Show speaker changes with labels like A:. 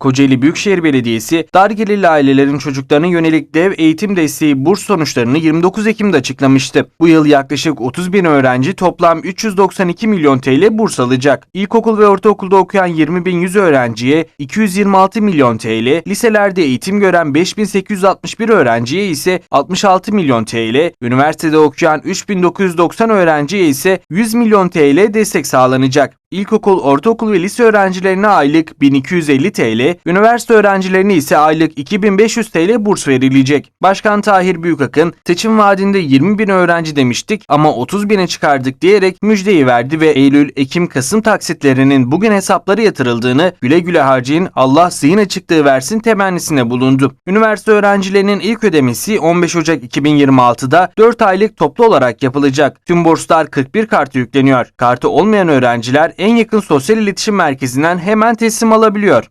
A: Kocaeli Büyükşehir Belediyesi, dar gelirli ailelerin çocuklarına yönelik dev eğitim desteği burs sonuçlarını 29 Ekim'de açıklamıştı. Bu yıl yaklaşık 30 bin öğrenci toplam 392 milyon TL burs alacak. İlkokul ve ortaokulda okuyan 20 bin 100 öğrenciye 226 milyon TL, liselerde eğitim gören 5861 öğrenciye ise 66 milyon TL, üniversitede okuyan 3990 öğrenciye ise 100 milyon TL destek sağlanacak. İlkokul, ortaokul ve lise öğrencilerine aylık 1250 TL, üniversite öğrencilerine ise aylık 2500 TL burs verilecek. Başkan Tahir Büyükakın, seçim vaadinde 20 bin öğrenci demiştik ama 30 bine çıkardık diyerek müjdeyi verdi ve Eylül, Ekim, Kasım taksitlerinin bugün hesapları yatırıldığını, güle güle harcayın Allah zihin açıklığı versin temennisine bulundu. Üniversite öğrencilerinin ilk ödemesi 15 Ocak 2026'da 4 aylık toplu olarak yapılacak. Tüm burslar 41 kartı yükleniyor. Kartı olmayan öğrenciler en yakın sosyal iletişim merkezinden hemen teslim alabiliyor.